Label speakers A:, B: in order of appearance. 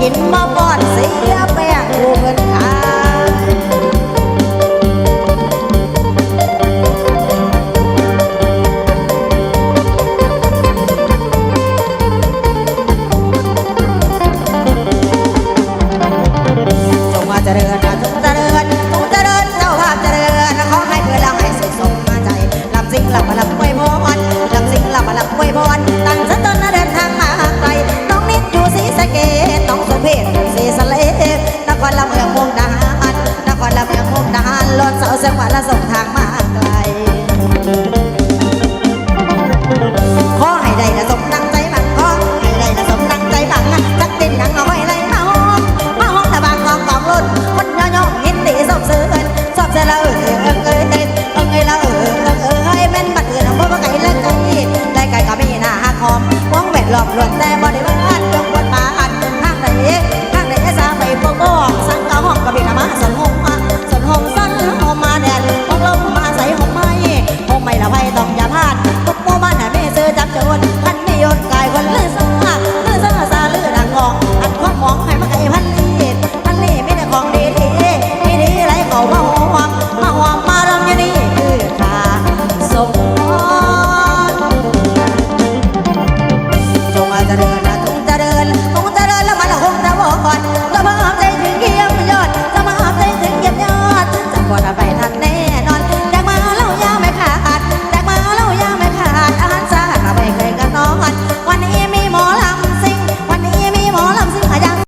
A: กินมาบอนเสียแป้งผู้เพิ่นขาจงอาเจะเดิน แต่บ่ได้เบิ่งเบิ่งบนมาอันเป็นทางไหนทางไหนจะไปบ่บอกสังกะห้องก็บินมาสนหงมาสนหงสันหอมมาแดดหอมลมมาใส่หอมไม้หอมไม่ละไว้ต้อง